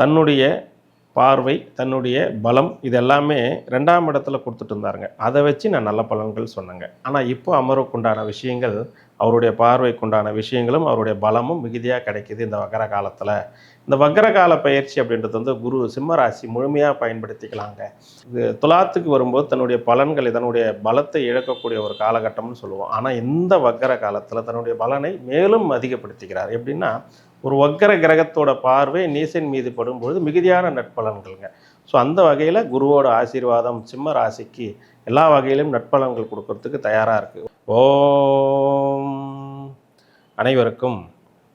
தன்னுடைய பார்வை தன்னுடைய பலம் இது எல்லாமே ரெண்டாம் இடத்துல கொடுத்துட்டு இருந்தாருங்க. அதை வச்சு நான் நல்ல பலன்கள் சொன்னேங்க. ஆனால் இப்போ அமர்வுக்குண்டான விஷயங்கள் அவருடைய பார்வைக்குண்டான விஷயங்களும் அவருடைய பலமும் மிகுதியாக கிடைக்கிது இந்த வக்கர காலத்தில். இந்த வக்கர கால பயிற்சி அப்படின்றது வந்து குரு சிம்மராசி முழுமையாக பயன்படுத்திக்கலாங்க. இது துலாத்துக்கு வரும்போது தன்னுடைய பலன்கள் தன்னுடைய பலத்தை இழக்கக்கூடிய ஒரு காலகட்டம்னு சொல்லுவோம். ஆனால் இந்த வக்கர காலத்தில் தன்னுடைய பலனை மேலும் அதிகப்படுத்திக்கிறார். எப்படின்னா ஒரு வக்கர கிரகத்தோட பார்வை நீசன் மீது படும்பொழுது மிகுதியான நட்பலன்கள்ங்க ஸோ அந்த வகையில் குருவோட ஆசீர்வாதம் சிம்ம ராசிக்கு எல்லா வகையிலும் நட்பலன்கள் கொடுக்கறதுக்கு தயாராக இருக்குது ஓம். அனைவருக்கும்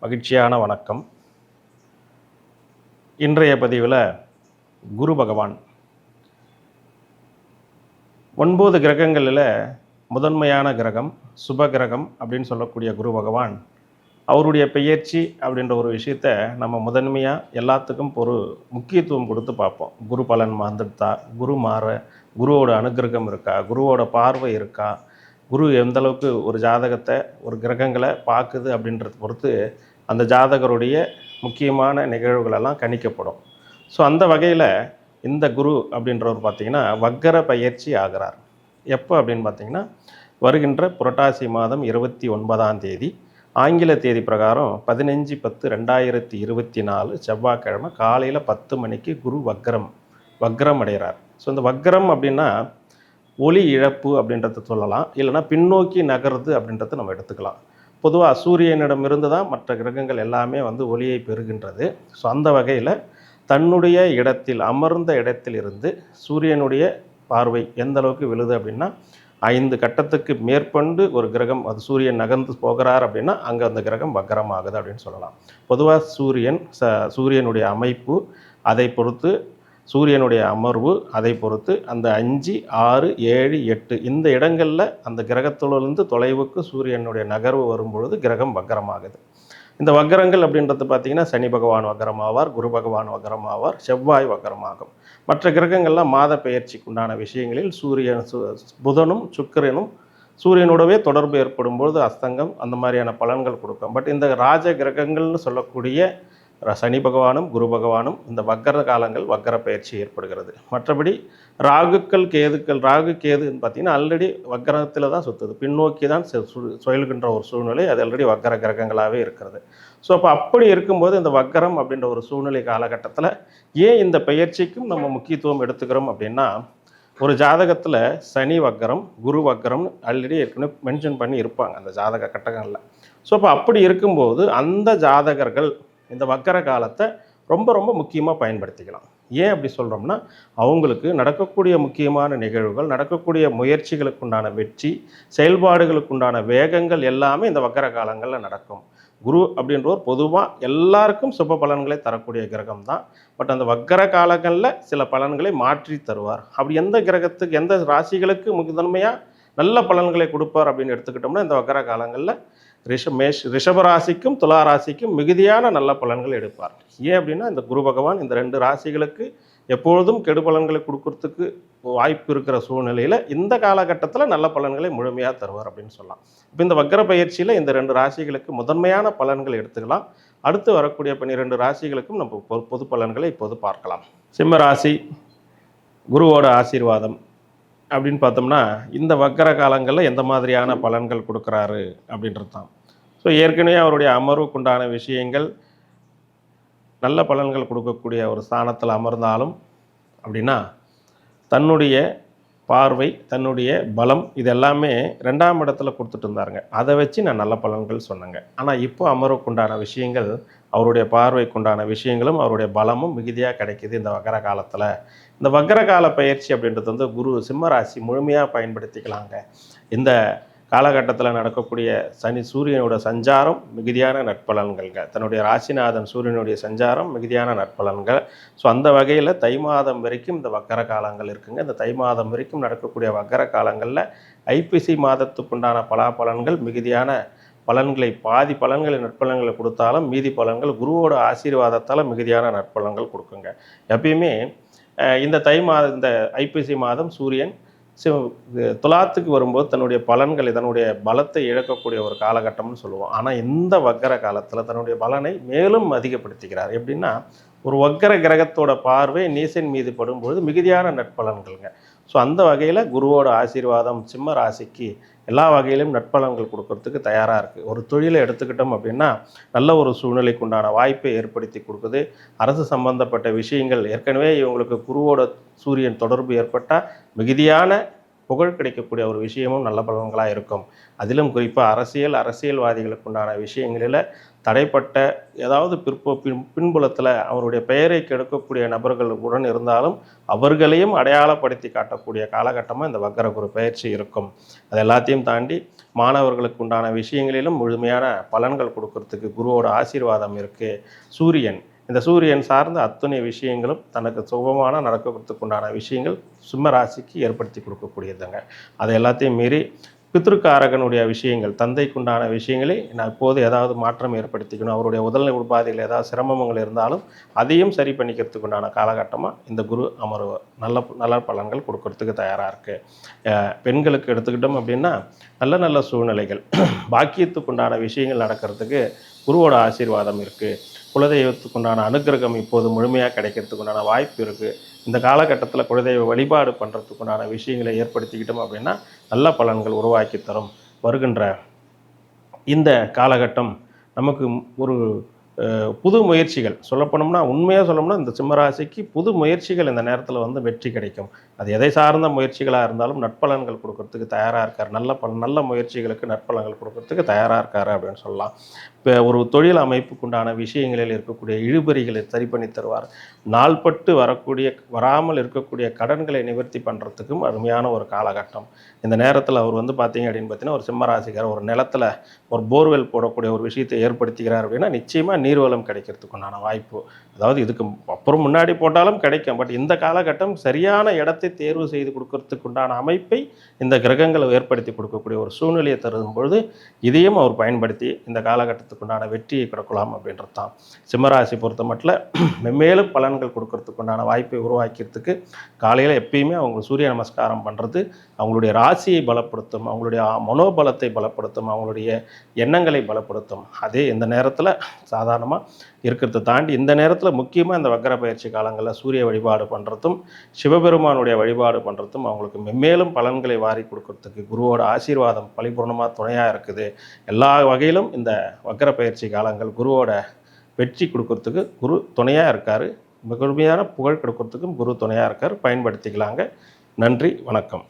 மகிழ்ச்சியான வணக்கம். இன்றைய பதிவில் குரு பகவான். ஒன்பது கிரகங்களில் முதன்மையான கிரகம் சுப கிரகம் அப்படின்னு சொல்லக்கூடிய குரு பகவான். அவருடைய பெயர்ச்சி அப்படின்ற ஒரு விஷயத்த நம்ம முதன்மையாக எல்லாத்துக்கும் ஒரு முக்கியத்துவம் கொடுத்து பார்ப்போம். குரு பலன் வந்துட்டா குரு மாற குருவோட அனுகிரகம் இருக்கா குருவோட பார்வை இருக்கா குரு எந்த அளவுக்கு ஒரு ஜாதகத்தை ஒரு கிரகங்களை பார்க்குது அப்படின்றத பொறுத்து அந்த ஜாதகருடைய முக்கியமான நிகழ்வுகளெல்லாம் கணிக்கப்படும். ஸோ அந்த வகையில் இந்த குரு அப்படின்றவர் பார்த்திங்கன்னா வக்கர பயிற்சி ஆகிறார். எப்போ அப்படின்னு பார்த்தீங்கன்னா வருகின்ற புரட்டாசி மாதம் இருபத்தி ஒன்பதாம் தேதி. ஆங்கில தேதி பிரகாரம் பதினஞ்சு பத்து ரெண்டாயிரத்தி இருபத்தி நாலு செவ்வாய்க்கிழமை காலையில் பத்து மணிக்கு குரு வக்ரம் வக்ரம் அடைகிறார் ஸோ இந்த வக்ரம் அப்படின்னா ஒளி இழப்பு அப்படின்றத சொல்லலாம். இல்லைன்னா பின்னோக்கி நகருது அப்படின்றத நம்ம எடுத்துக்கலாம். பொதுவாக சூரியனிடமிருந்து தான் மற்ற கிரகங்கள் எல்லாமே வந்து ஒளியை பெறுகின்றது. ஸோ அந்த வகையில் தன்னுடைய இடத்தில் அமர்ந்த இடத்தில் இருந்து சூரியனுடைய பார்வை எந்த அளவுக்கு விழுது அப்படின்னா ஐந்து கட்டத்துக்கு மேற்கொண்டு ஒரு கிரகம் அது சூரியன் நகர்ந்து போகிறார் அப்படின்னா அங்கே அந்த கிரகம் வக்கரம் ஆகுது அப்படின்னு சொல்லலாம். பொதுவாக சூரியன் ச சூரியனுடைய அமைப்பு அதை பொறுத்து சூரியனுடைய அமர்வு அதை பொறுத்து அந்த அஞ்சு ஆறு ஏழு எட்டு இந்த இடங்களில் அந்த கிரகத்திலிருந்து தொலைவுக்கு சூரியனுடைய நகர்வு வரும்பொழுது கிரகம் வக்கரமாகுது. இந்த வக்கரங்கள் அப்படின்றது பார்த்தீங்கன்னா சனி பகவான் வக்கரமாவார் குரு பகவான் வக்கரமாவார் செவ்வாய் வக்கரமாகும். மற்ற கிரகங்கள்லாம் மாத பெயர்ச்சிக்கு உண்டான விஷயங்களில் சூரியன் சு புதனும் சுக்கிரனும் சூரியனோடவே தொடர்பு ஏற்படும் பொழுது அஸ்தங்கம் அந்த மாதிரியான பலன்கள் கொடுக்கும். பட் இந்த ராஜ கிரகங்கள்னு சொல்லக்கூடிய சனி பகவானும் குரு பகவானும் இந்த வக்கர காலங்கள் வக்கர பயிற்சி ஏற்படுகிறது. மற்றபடி ராகுக்கள் கேதுக்கள் ராகு கேதுன்னு பார்த்தீங்கன்னா ஆல்ரெடி வக்கரத்தில் தான் சுற்றுது பின்னோக்கி தான் சுயல்கின்ற சு- சுழல்கின்ற ஒரு சூழ்நிலை அது ஆல்ரெடி வக்கர கிரகங்களாகவே இருக்கிறது. ஸோ அப்போ அப்படி இருக்கும்போது இந்த வக்கரம் அப்படின்ற ஒரு சூழ்நிலை காலகட்டத்தில் ஏன் இந்த பயிற்சிக்கும் நம்ம முக்கியத்துவம் எடுத்துக்கிறோம் அப்படின்னா ஒரு ஜாதகத்தில் சனி வக்கரம் குரு வக்கரம் ஆல்ரெடி ஏற்கனவே மென்ஷன் பண்ணி இருப்பாங்க அந்த ஜாதக கட்டங்களில் ஸோ அப்போ அப்படி இருக்கும்போது அந்த ஜாதகர்கள் இந்த வக்கர காலத்தை ரொம்ப ரொம்ப முக்கியமாக பயன்படுத்திக்கலாம். ஏன் அப்படி சொல்கிறோம்னா அவங்களுக்கு நடக்கக்கூடிய முக்கியமான நிகழ்வுகள் நடக்கக்கூடிய முயற்சிகளுக்கு உண்டான வெற்றி செயல்பாடுகளுக்கு உண்டான வேகங்கள் எல்லாமே இந்த வக்கர காலங்களில் நடக்கும். குரு அப்படின்றவர் பொதுவாக எல்லாருக்கும் சுப பலன்களை தரக்கூடிய கிரகம் தான் பட் அந்த வக்கர காலங்களில் சில பலன்களை மாற்றி தருவார். அப்படி எந்த கிரகத்துக்கு எந்த ராசிகளுக்கு முதன்மையாக நல்ல பலன்களை கொடுப்பார் அப்படின்னு எடுத்துக்கிட்டோம்னா இந்த வக்கர காலங்களில் ரிஷமேஷ் ரிஷபராசிக்கும் துலா ராசிக்கும் மிகுதியான நல்ல பலன்கள் எடுப்பார். ஏன் அப்படின்னா இந்த குரு பகவான் இந்த ரெண்டு ராசிகளுக்கு எப்பொழுதும் கெடு பலன்களை கொடுக்கறதுக்கு வாய்ப்பு இருக்கிற சூழ்நிலையில் இந்த காலகட்டத்தில் நல்ல பலன்களை முழுமையாக தருவார் அப்படின்னு சொல்லலாம். இப்போ இந்த வக்கர பயிற்சியில் இந்த ரெண்டு ராசிகளுக்கு முதன்மையான பலன்கள் எடுத்துக்கலாம். அடுத்து வரக்கூடிய பன்னிரெண்டு ராசிகளுக்கும் நம்ம பொ- பொது பலன்களை இப்போது பார்க்கலாம். சிம்ம ராசி குருவோட ஆசீர்வாதம். அப்படின்னு பார்த்தோம்னா இந்த வக்கர காலங்களில் எந்த மாதிரியான பலன்கள் கொடுக்குறாரு அப்படின்றது தான். ஸோ ஏற்கனவே அவருடைய அமர்வுக்குண்டான விஷயங்கள் நல்ல பலன்கள் கொடுக்கக்கூடிய ஒரு ஸ்தானத்தில் அமர்ந்தாலும் அப்படின்னா தன்னுடைய பார்வை தன்னுடைய பலம் இது எல்லாமே ரெண்டாம் இடத்துல கொடுத்துட்டு இருந்தாருங்க. அதை வச்சு நான் நல்ல பலன்கள் சொன்னேங்க. ஆனால் இப்போ அமர்வுக்குண்டான விஷயங்கள் அவருடைய பார்வைக்குண்டான விஷயங்களும் அவருடைய பலமும் மிகுதியாக கிடைக்கிது இந்த வக்கர காலத்தில். இந்த வக்கர கால பயிற்சி அப்படின்றது வந்து குரு சிம்மராசி முழுமையாக பயன்படுத்திக்கலாங்க. இந்த காலகட்டத்தில் நடக்கக்கூடிய சனி சூரியனோட சஞ்சாரம் மிகுதியான நட்பலன்கள்ங்க தன்னுடைய ராசிநாதன் சூரியனுடைய சஞ்சாரம் மிகுதியான நட்பலன்கள் ஸோ அந்த வகையில் தை மாதம் வரைக்கும் இந்த வக்கர காலங்கள் இருக்குங்க. இந்த தை மாதம் வரைக்கும் நடக்கக்கூடிய வக்கர காலங்களில் ஐபிசி மாதத்துக்குண்டான பலாபலன்கள் மிகுதியான பலன்களை பாதி பலன்களை நற்பலன்களை கொடுத்தாலும் மீதி பலன்கள் குருவோட ஆசீர்வாதத்தால் மிகுதியான நற்பலன்கள் கொடுக்குங்க. எப்பயுமே இந்த தை மாத இந்த ஐப்பிசி மாதம் சூரியன் சிவ துலாத்துக்கு வரும்போது தன்னுடைய பலன்களை தன்னுடைய பலத்தை இழக்கக்கூடிய ஒரு காலகட்டம்னு சொல்லுவோம். ஆனால் இந்த வக்கர காலத்தில் தன்னுடைய பலனை மேலும் அதிகப்படுத்திக்கிறார். எப்படின்னா ஒரு வக்கர கிரகத்தோட பார்வை நீசன் மீது படும்பொழுது மிகுதியான நட்பலன்கள்ங்க ஸோ அந்த வகையில் குருவோட ஆசீர்வாதம் சிம்ம ராசிக்கு எல்லா வகையிலும் நட்பலன்கள் கொடுக்கறதுக்கு தயாராக இருக்குது ஒரு தொழிலை எடுத்துக்கிட்டோம் அப்படின்னா நல்ல ஒரு சூழ்நிலைக்கு உண்டான வாய்ப்பை ஏற்படுத்தி கொடுக்குது. அரசு சம்பந்தப்பட்ட விஷயங்கள் ஏற்கனவே இவங்களுக்கு குருவோட சூரியன் தொடர்பு ஏற்பட்டால் மிகுதியான புகழ் கிடைக்கக்கூடிய ஒரு விஷயமும் நல்ல பலன்களாக இருக்கும். அதிலும் குறிப்பாக அரசியல் அரசியல்வாதிகளுக்கு உண்டான விஷயங்களில் தடைப்பட்ட ஏதாவது பிற்போ பின் பின்புலத்தில் அவருடைய பெயரை கெடுக்கக்கூடிய நபர்கள் உடன் இருந்தாலும் அவர்களையும் அடையாளப்படுத்தி காட்டக்கூடிய காலகட்டமாக இந்த வக்கர குரு பயிற்சி இருக்கும். அது எல்லாத்தையும் தாண்டி மாணவர்களுக்கு உண்டான விஷயங்களிலும் முழுமையான பலன்கள் கொடுக்கறதுக்கு குருவோட ஆசீர்வாதம் இருக்குது சூரியன் இந்த சூரியன் சார்ந்த அத்தனை விஷயங்களும் தனக்கு சுபமான நடக்கிறதுக்கு உண்டான விஷயங்கள் சிம்ம ராசிக்கு ஏற்படுத்தி கொடுக்கக்கூடியதுங்க. அதை எல்லாத்தையும் மீறி பித்ருக்காரகனுடைய விஷயங்கள் தந்தைக்குண்டான விஷயங்களை நான் இப்போது ஏதாவது மாற்றம் ஏற்படுத்திக்கணும். அவருடைய உடல்நிலை உபாதைகள் ஏதாவது சிரமங்கள் இருந்தாலும் அதையும் சரி பண்ணிக்கிறதுக்கு உண்டான காலகட்டமாக இந்த குரு அமர்வு நல்ல நல்ல பலன்கள் கொடுக்கறதுக்கு தயாராக இருக்குது பெண்களுக்கு எடுத்துக்கிட்டோம் அப்படின்னா நல்ல நல்ல சூழ்நிலைகள். பாக்கியத்துக்கு உண்டான விஷயங்கள் நடக்கிறதுக்கு குருவோட ஆசீர்வாதம் இருக்குது குலதெய்வத்துக்கு உண்டான அனுக்கிரகம் இப்போது முழுமையாக கிடைக்கிறதுக்கு உண்டான வாய்ப்பு இருக்குது இந்த காலகட்டத்தில் குலதெய்வ வழிபாடு பண்ணுறதுக்கு உண்டான விஷயங்களை ஏற்படுத்திக்கிட்டோம் அப்படின்னா நல்ல பலன்கள் உருவாக்கி தரும். வருகின்ற இந்த காலகட்டம் நமக்கு ஒரு புது முயற்சிகள். சொல்லப்போனோம்னா உண்மையாக சொல்லணும்னா இந்த சிம்மராசிக்கு புது முயற்சிகள் இந்த நேரத்தில் வந்து வெற்றி கிடைக்கும். அது எதை சார்ந்த முயற்சிகளாக இருந்தாலும் நட்பலன்கள் கொடுக்கறதுக்கு தயாராக இருக்கார். நல்ல பல நல்ல முயற்சிகளுக்கு நட்பலன்கள் கொடுக்கறதுக்கு தயாராக இருக்காரு அப்படின்னு சொல்லலாம். இப்போ ஒரு தொழில் அமைப்புக்குண்டான விஷயங்களில் இருக்கக்கூடிய இழுபறிகளை சரி பண்ணி தருவார். நாள்பட்டு வரக்கூடிய வராமல் இருக்கக்கூடிய கடன்களை நிவர்த்தி பண்ணுறதுக்கும் அருமையான ஒரு காலகட்டம். இந்த நேரத்தில் அவர் வந்து பார்த்தீங்க அப்படின்னு பார்த்தீங்கன்னா ஒரு சிம்மராசிக்கார் ஒரு நிலத்தில் ஒரு போர்வெல் போடக்கூடிய ஒரு விஷயத்தை ஏற்படுத்துகிறார் அப்படின்னா நிச்சயமாக நீர்வளம் கிடைக்கிறதுக்குண்டான வாய்ப்பு. அதாவது இதுக்கு அப்புறம் முன்னாடி போட்டாலும் கிடைக்கும். பட் இந்த காலகட்டம் சரியான இடத்தை தேர்வு செய்து கொடுக்கறதுக்கு உண்டான அமைப்பை இந்த கிரகங்களை ஏற்படுத்தி கொடுக்கக்கூடிய ஒரு சூழ்நிலையை தரும் பொழுது இதையும் அவர் பயன்படுத்தி இந்த காலகட்டத்துக்கு உண்டான வெற்றியை கிடக்கலாம் அப்படின்றது தான் சிம்மராசி பொறுத்த மட்டும் மென்மேலும் பலன்கள் கொடுக்கறதுக்கு உண்டான வாய்ப்பை உருவாக்கிறதுக்கு காலையில் எப்பயுமே அவங்க சூரிய நமஸ்காரம் பண்ணுறது அவங்களுடைய ராசியை பலப்படுத்தும் அவங்களுடைய மனோபலத்தை பலப்படுத்தும் அவங்களுடைய எண்ணங்களை பலப்படுத்தும். அதே இந்த நேரத்தில் சாதாரணமாக இருக்கிறத தாண்டி இந்த நேரத்தில் முக்கியமாக இந்த வக்கர பயிற்சி காலங்களில் சூரிய வழிபாடு பண்ணுறதும் சிவபெருமானுடைய வழிபாடு பண்ணுறதும் அவங்களுக்கு மென்மேலும் பலன்களை வாரி கொடுக்கறதுக்கு குருவோட ஆசீர்வாதம் பலிபூர்ணமாக துணையாக இருக்குது. எல்லா வகையிலும் இந்த வக்கர பயிற்சி காலங்கள் குருவோட வெற்றி கொடுக்கறதுக்கு குரு துணையாக இருக்கார். முழுமையான புகழ் கொடுக்கறதுக்கும் குரு துணையாக இருக்கார். பயன்படுத்திக்கலாங்க. நன்றி வணக்கம்.